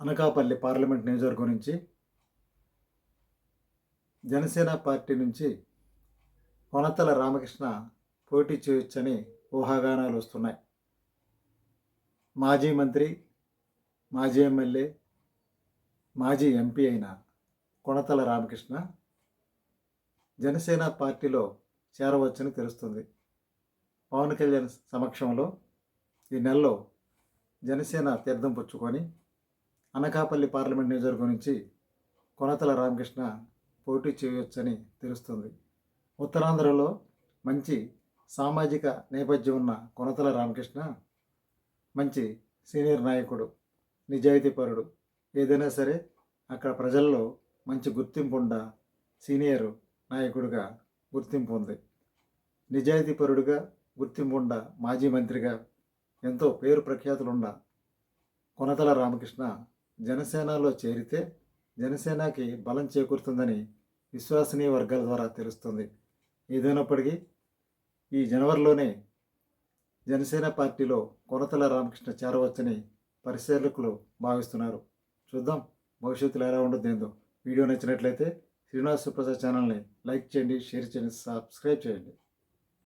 Anakapalli parliament నియోజకవర్గం నుంచి Janasena party నుంచి కొనతల రామకృష్ణ పోటీ చేయొచ్చని ఊహాగానాలు వస్తున్నాయి. మాజీ మంత్రి మాజీ ఎమ్మెల్యే మాజీ ఎంపీ అయిన కొనతల రామకృష్ణ జనసేన పార్టీలో చేరవచ్చని తెలుస్తుంది. పవన్ కళ్యాణ్ సమక్షంలో ఈ నెలలో జనసేన తీర్థం పుచ్చుకొని అనకాపల్లి పార్లమెంట్ నియోజకవర్గం నుంచి కొనతల రామకృష్ణ పోటీ చేయవచ్చని తెలుస్తుంది. ఉత్తరాంధ్రలో మంచి సామాజిక నేపథ్యం ఉన్న కొనతల రామకృష్ణ మంచి సీనియర్ నాయకుడు నిజాయితీపరుడు ఏదైనా సరే అక్కడ ప్రజల్లో మంచి గుర్తింపు ఉండ సీనియర్ నాయకుడిగా గుర్తింపు ఉంది. నిజాయితీపరుడుగా గుర్తింపు ఉండ మాజీ మంత్రిగా ఎంతో పేరు ప్రఖ్యాతులున్న కొనతల రామకృష్ణ జనసేనలో చేరితే జనసేనకి బలం చేకూరుతుందని విశ్వసనీయ వర్గాల ద్వారా తెలుస్తుంది. ఏదైనప్పటికీ ఈ జనవరిలోనే జనసేన పార్టీలో కొనతల రామకృష్ణ చేరవచ్చని పరిశీలకులు భావిస్తున్నారు. చూద్దాం భవిష్యత్తులో ఎలా ఉండదు ఏందో. వీడియో నచ్చినట్లయితే శ్రీనివాస్ సుప్రసాద్ ఛానల్ని లైక్ చేయండి షేర్ చేయండి సబ్స్క్రైబ్ చేయండి.